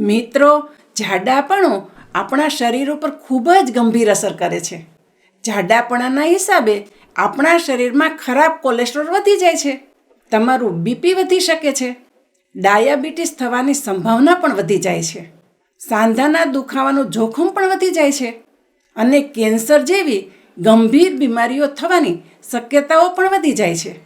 મિત્રો, જાડાપણું આપણા શરીર ઉપર ખૂબ જ ગંભીર અસર કરે છે. જાડાપણાના હિસાબે આપણા શરીરમાં ખરાબ કોલેસ્ટ્રોલ વધી જાય છે. તમારું બીપી વધી શકે છે. ડાયાબિટીસ થવાની સંભાવના પણ વધી જાય છે. સાંધાના દુખાવાનું જોખમ પણ વધી જાય છે. અને કેન્સર જેવી ગંભીર બીમારીઓ થવાની શક્યતાઓ પણ વધી જાય છે.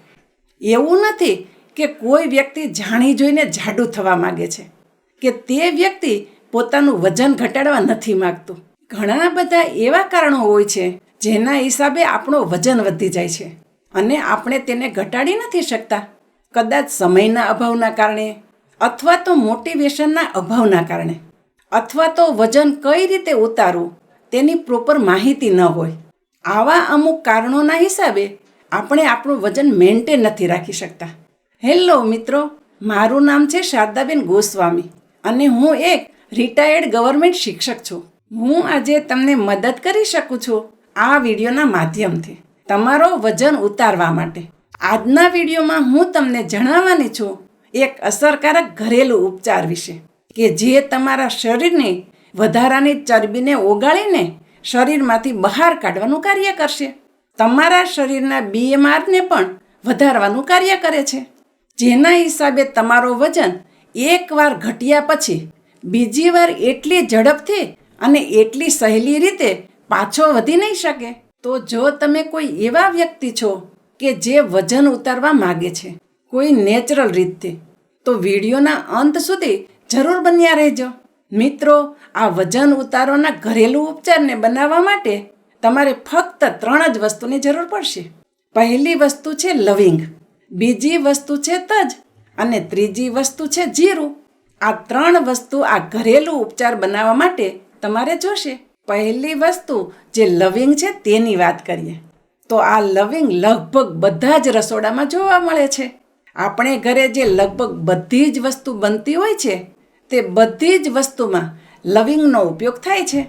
એવું નથી કે કોઈ વ્યક્તિ જાણી જોઈને જાડું થવા માગે છે. કે તે વ્યક્તિ પોતાનું વજન ઘટાડવા નથી માગતું. ઘણા બધા એવા કારણો હોય છે, જેના હિસાબે આપણું વજન વધી જાય છે અને આપણે તેને ઘટાડી નથી શકતા. કદાચ સમયના અભાવના કારણે અથવા તો મોટિવેશનના અભાવના કારણે અથવા તો વજન કઈ રીતે ઉતારવું તેની પ્રોપર માહિતી ન હોય. આવા અમુક કારણોના હિસાબે આપણે આપણું વજન મેન્ટેન નથી રાખી શકતા. હેલો મિત્રો, મારું નામ છે શારદાબેન ગોસ્વામી. અને હું એક રિટાયર્ડ ગવર્મેન્ટ શિક્ષક છું. હું આજે તમને મદદ કરી શકું છું આ વિડીયોના માધ્યમથી. તમારો વજન ઉતારવા માટે. આજના વિડીયોમાં હું તમને જણાવવાની છું એક અસરકારક ઘરેલું ઉપચાર વિશે, કે જે તમારા શરીરની વધારાની ચરબીને ઓગાળીને શરીરમાંથી બહાર કાઢવાનું કાર્ય કરશે. તમારા શરીરના બીએમઆરને પણ વધારવાનું કાર્ય કરે છે. જેના હિસાબે તમારો વજન એકવાર ઘટ્યા પછી બીજી વાર એટલી ઝડપથી અને એટલી સહેલી રીતે પાછો વધી નહીં શકે. તો જો તમે કોઈ એવા વ્યક્તિ છો કે જે વજન ઉતારવા માગે છે, કોઈ નેચરલ રીતે, તો વિડીયોના અંત સુધી જરૂર બન્યા રહેજો. મિત્રો, આ વજન ઉતારવાના ઘરેલું ઉપચારને બનાવવા માટે તમારે ફક્ત ત્રણ જ વસ્તુની જરૂર પડશે. પહેલી વસ્તુ છે લવિંગ, બીજી વસ્તુ છે તજ અને ત્રીજી વસ્તુ છે જીરું. આ ત્રણ વસ્તુ આ ઘરેલું ઉપચાર બનાવવા માટે તમારે જોશે. પહેલી વસ્તુ જે લવિંગ છે તેની વાત કરીએ. તો આ લવિંગ લગભગ બધા જ રસોડામાં જોવા મળે છે. આપણે ઘરે જે લગભગ બધી જ વસ્તુ બનતી હોય છે, તે બધી જ વસ્તુમાં લવિંગનો ઉપયોગ થાય છે.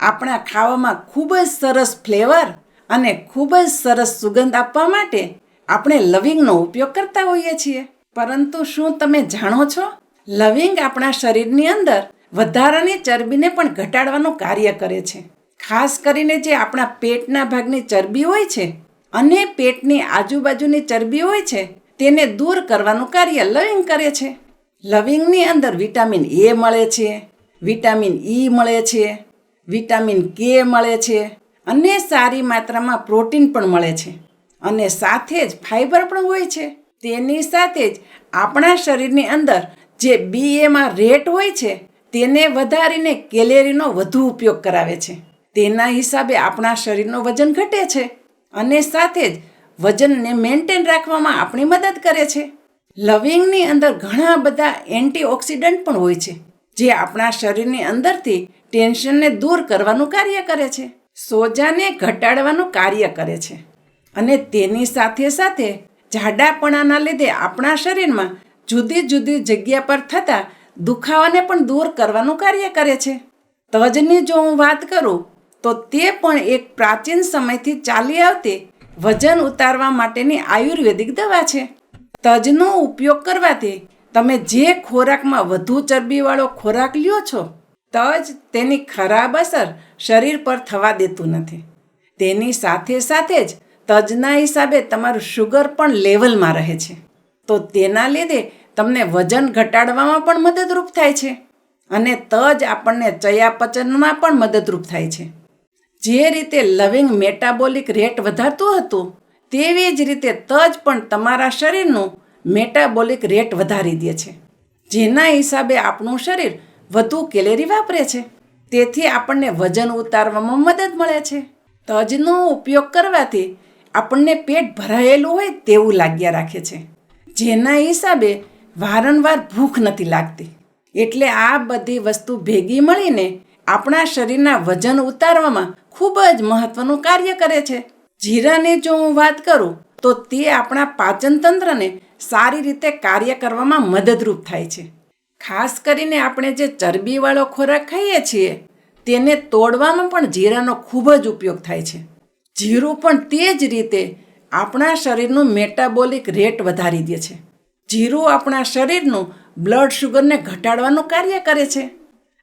આપણા ખાવામાં ખૂબ જ સરસ ફ્લેવર અને ખૂબ જ સરસ સુગંધ આપવા માટે આપણે લવિંગનો ઉપયોગ કરતા હોઈએ છીએ. પરંતુ શું તમે જાણો છો? લવિંગ આપણા શરીરની અંદર વધારાની ચરબીને પણ ઘટાડવાનું કાર્ય કરે છે. ખાસ કરીને જે આપણા પેટના ભાગની ચરબી હોય છે અને પેટની આજુબાજુની ચરબી હોય છે, તેને દૂર કરવાનું કાર્ય લવિંગ કરે છે. લવિંગની અંદર વિટામિન એ મળે છે, વિટામિન ઈ મળે છે, વિટામિન કે મળે છે અને સારી માત્રામાં પ્રોટીન પણ મળે છે. અને સાથે જ ફાઈબર પણ હોય છે. તેની સાથે જ આપણા શરીરની અંદર જે બીએમાં રેટ હોય છે, તેને વધારીને કેલેરીનો વધુ ઉપયોગ કરાવે છે. તેના હિસાબે આપણા શરીરનું વજન ઘટે છે અને સાથે જ વજનને મેન્ટેન રાખવામાં આપણી મદદ કરે છે. લવિંગની અંદર ઘણા બધા એન્ટીઓક્સિડન્ટ પણ હોય છે, જે આપણા શરીરની અંદરથી ટેન્શનને દૂર કરવાનું કાર્ય કરે છે, સોજાને ઘટાડવાનું કાર્ય કરે છે અને તેની સાથે સાથે જાડાપણાના લીધે આપણા શરીરમાં જુદી જુદી જગ્યા પર થતા દુખાવાને પણ દૂર કરવાનું કાર્ય કરે છે. તજની જો હું વાત કરું, તો તે પણ એક પ્રાચીન સમયથી ચાલી આવતી વજન ઉતારવા માટેની આયુર્વેદિક દવા છે. તજનો ઉપયોગ કરવાથી તમે જે ખોરાકમાં વધુ ચરબીવાળો ખોરાક લ્યો છો તજ તેની ખરાબ અસર શરીર પર થવા દેતું નથી. તેની સાથે સાથે જ તજના હિસાબે તમારું શુગર પણ લેવલમાં રહે છે. તો તેના લીધે તમને વજન ઘટાડવામાં પણ મદદરૂપ થાય છે અને તજ આપણને ચયાપચનમાં પણ મદદરૂપ થાય છે. જે રીતે લવિંગ મેટાબોલિક રેટ વધારતું હતું, તેવી જ રીતે તજ પણ તમારા શરીરનું મેટાબોલિક રેટ વધારી દે છે. જેના હિસાબે આપણું શરીર વધુ કેલેરી વાપરે છે. તેથી આપણને વજન ઉતારવામાં મદદ મળે છે. તજનો ઉપયોગ કરવાથી આપણને પેટ ભરાયેલું હોય તેવું લાગ્યા રાખે છે. જેના હિસાબે વારંવાર ભૂખ નથી લાગતી. એટલે આ બધી વસ્તુ ભેગી મળીને આપણા શરીરના વજન ઉતારવામાં ખૂબ જ મહત્વનું કાર્ય કરે છે. જીરાની જો હું વાત કરું, તો તે આપણા પાચનતંત્રને સારી રીતે કાર્ય કરવામાં મદદરૂપ થાય છે. ખાસ કરીને આપણે જે ચરબીવાળો ખોરાક ખાઈએ છીએ, તેને તોડવામાં પણ જીરાનો ખૂબ જ ઉપયોગ થાય છે. જીરું પણ તે જ રીતે આપણા શરીરનું મેટાબોલિક રેટ વધારી દે છે. જીરું આપણા શરીરનું બ્લડ શુગરને ઘટાડવાનું કાર્ય કરે છે.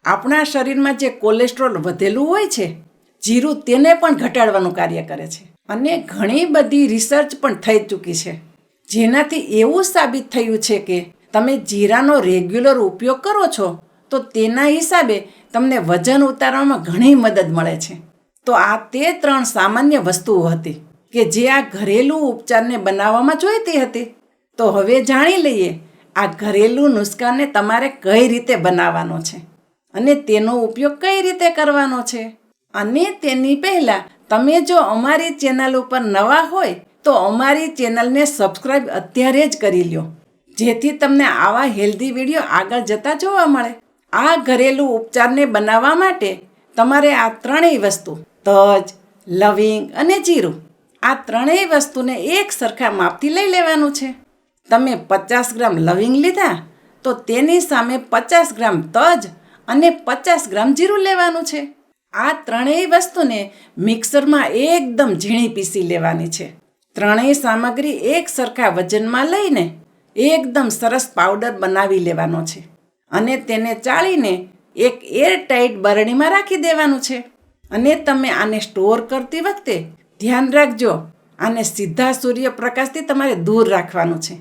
આપણા શરીરમાં જે કોલેસ્ટ્રોલ વધેલું હોય છે, જીરું તેને પણ ઘટાડવાનું કાર્ય કરે છે. અને ઘણી બધી રિસર્ચ પણ થઈ ચૂકી છે. જેનાથી એવું સાબિત થયું છે કે તમે જીરાનો રેગ્યુલર ઉપયોગ કરો છો, તો તેના હિસાબે તમને વજન ઉતારવામાં ઘણી મદદ મળે છે. તો આ તે ત્રણ સામાન્ય વસ્તુઓ હતી કે જે આ ઘરેલું ઉપચારને બનાવવામાં જોઈતી હતી. તો હવે જાણી લઈએ, આ ઘરેલું નુસ્ખાને તમારે કઈ રીતે બનાવવાનો છે અને તેનો ઉપયોગ કઈ રીતે કરવાનો છે. અને તેની પહેલાં, તમે જો અમારી ચેનલ ઉપર નવા હોય, તો અમારી ચેનલને સબસ્ક્રાઈબ અત્યારે જ કરી લ્યો. જેથી તમને આવા હેલ્ધી વીડિયો આગળ જતા જોવા મળે. આ ઘરેલું ઉપચારને બનાવવા માટે તમારે આ ત્રણેય વસ્તુ તજ, લવિંગ અને જીરું. આ ત્રણેય વસ્તુને એક સરખા માપથી લઈ લેવાનું છે. તમે પચાસ ગ્રામ લવિંગ લીધા, તો તેની સામે પચાસ ગ્રામ તજ અને પચાસ ગ્રામ જીરું લેવાનું છે. આ ત્રણેય વસ્તુને મિક્સરમાં એકદમ ઝીણી પીસી લેવાની છે. ત્રણેય સામગ્રી એક સરખા વજનમાં લઈને એકદમ સરસ પાવડર બનાવી લેવાનો છે અને તેને ચાળીને એક એરટાઈટ બરણીમાં રાખી દેવાનું છે. અને તમે આને સ્ટોર કરતી વખતે ધ્યાન રાખજો. આને સીધા સૂર્યપ્રકાશથી તમારે દૂર રાખવાનું છે.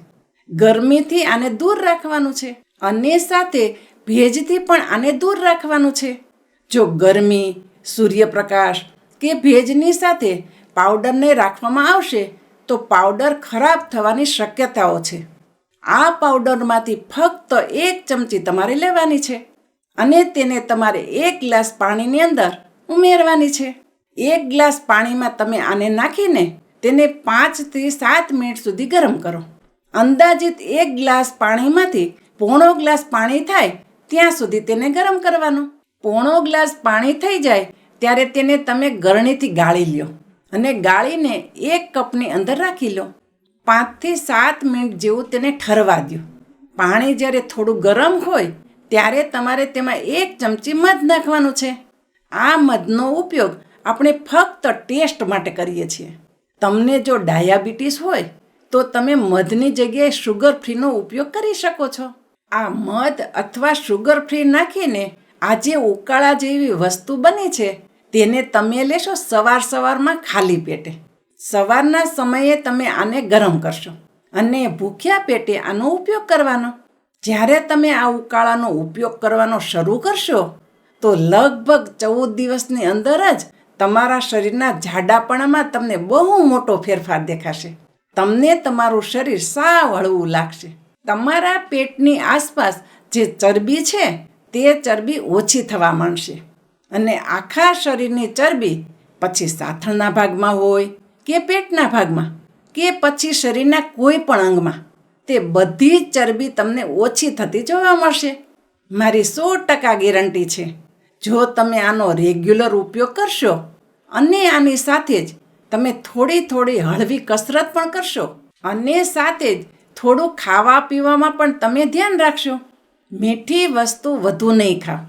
ગરમીથી આને દૂર રાખવાનું છે. અને સાથે ભેજથી પણ આને દૂર રાખવાનું છે. જો ગરમી, સૂર્યપ્રકાશ કે ભેજની સાથે પાવડરને રાખવામાં આવશે, તો પાવડર ખરાબ થવાની શક્યતાઓ છે. આ પાવડરમાંથી ફક્ત એક ચમચી તમારે લેવાની છે. અને તેને તમારે એક ગ્લાસ પાણીની અંદર ઉમેરવાની છે. એક ગ્લાસ પાણીમાં તમે આને નાખીને તેને પાંચથી સાત મિનિટ સુધી ગરમ કરો. અંદાજિત એક ગ્લાસ પાણીમાંથી પોણો ગ્લાસ પાણી થાય ત્યાં સુધી તેને ગરમ કરવાનો. પોણો ગ્લાસ પાણી થઈ જાય ત્યારે તેને તમે ગરણીથી ગાળી લ્યો અને ગાળીને એક કપની અંદર રાખી લો. પાંચથી સાત મિનિટ જેવું તેને ઠરવા દો પાણી જ્યારે થોડું ગરમ હોય ત્યારે તમારે તેમાં એક ચમચી મધ નાખવાનું છે. આ મધનો ઉપયોગ આપણે ફક્ત ટેસ્ટ માટે કરીએ છીએ. તમને જો ડાયાબિટીસ હોય, તો તમે મધની જગ્યાએ શુગર ફ્રીનો ઉપયોગ કરી શકો છો. આ મધ અથવા શુગર ફ્રી નાખીને આ જે ઉકાળા જેવી વસ્તુ બની છે, તેને તમે લેશો સવાર સવારમાં ખાલી પેટે. સવારના સમયે તમે આને ગરમ કરશો અને ભૂખ્યા પેટે આનો ઉપયોગ કરવાનો. જ્યારે તમે આ ઉકાળાનો ઉપયોગ કરવાનો શરૂ કરશો તો લગભગ ચૌદ દિવસની અંદર જ તમારા શરીરના જાડાપણામાં તમને બહુ મોટો ફેરફાર દેખાશે. તમને તમારું શરીર સાવ હળવું લાગશે. તમારા પેટની આસપાસ જે ચરબી છે, તે ચરબી ઓછી થવા માંડશે. અને આખા શરીરની ચરબી પછી સાથળના ભાગમાં હોય કે પેટના ભાગમાં કે પછી શરીરના કોઈ પણ અંગમાં, તે બધી ચરબી તમને ઓછી થતી જોવા મળશે. મારી સો ટકા ગેરંટી છે. જો તમે આનો રેગ્યુલર ઉપયોગ કરશો, અને આની સાથે જ તમે થોડી થોડી હળવી કસરત પણ કરશો, અને સાથે જ થોડું ખાવા પીવામાં પણ તમે ધ્યાન રાખશો. મીઠી વસ્તુ વધુ નહીં ખાવ.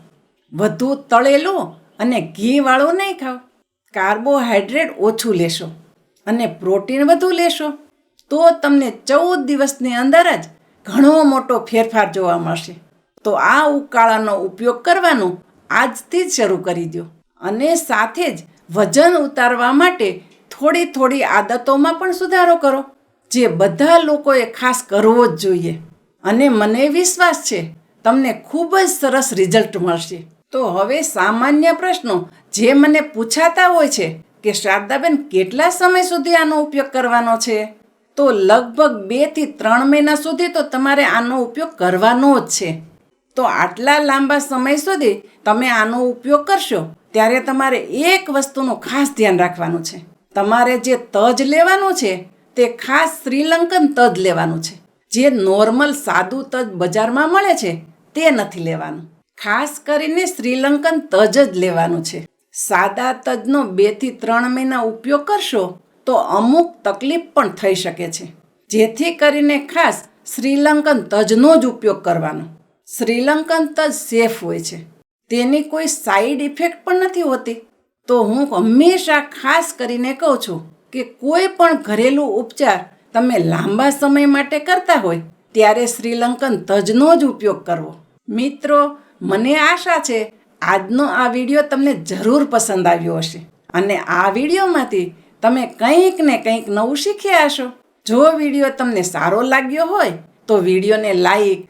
વધુ તળેલું અને ઘીવાળું નહીં ખાવ. કાર્બોહાઈડ્રેટ ઓછું લેશો અને પ્રોટીન વધુ લેશો. તો તમને ચૌદ દિવસની અંદર જ ઘણો મોટો ફેરફાર જોવા મળશે. તો આ ઉકાળાનો ઉપયોગ કરવાનું આજથી જ શરૂ કરી દો અને સાથે જ વજન ઉતારવા માટે થોડી થોડી આદતોમાં પણ સુધારો કરો, જે બધા લોકોએ ખાસ કરવો જ જોઈએ. અને મને વિશ્વાસ છે, તમને ખૂબ જ સરસ રિઝલ્ટ મળશે. તો હવે સામાન્ય પ્રશ્નો જે મને પૂછાતા હોય છે કે શારદાબેન કેટલા સમય સુધી આનો ઉપયોગ કરવાનો છે? તો લગભગ બેથી ત્રણ મહિના સુધી તો તમારે આનો ઉપયોગ કરવાનો જ છે. તો આટલા લાંબા સમય સુધી તમે આનો ઉપયોગ કરશો, ત્યારે તમારે એક વસ્તુનું ખાસ ધ્યાન રાખવાનું છે. તમારે જે તજ લેવાનું છે, તે ખાસ શ્રીલંકન તજ લેવાનું છે. જે નોર્મલ સાદું તજ બજારમાં મળે છે, તે નથી લેવાનું. ખાસ કરીને શ્રીલંકન તજ જ લેવાનું છે. સાદા તજનો બેથી ત્રણ મહિના ઉપયોગ કરશો, તો અમુક તકલીફ પણ થઈ શકે છે. જેથી કરીને ખાસ શ્રીલંકન તજનો જ ઉપયોગ કરવાનો. શ્રીલંકન તજ સેફ હોય છે. તેની કોઈ સાઈડ ઇફેક્ટ પણ નથી હોતી. તો હું હંમેશા ખાસ કરીને કહું છું કે કોઈ પણ ઘરેલું ઉપચાર તમે લાંબા સમય માટે કરતા હોય, ત્યારે શ્રીલંકન તજનો જ ઉપયોગ કરવો. મિત્રો, મને આશા છે આજનો આ વીડિયો તમને જરૂર પસંદ આવ્યો હશે. અને આ વિડીયોમાંથી તમે કંઈક ને કંઈક નવું શીખ્યા હશો. જો વીડિયો તમને સારો લાગ્યો હોય, તો વિડીયોને લાઈક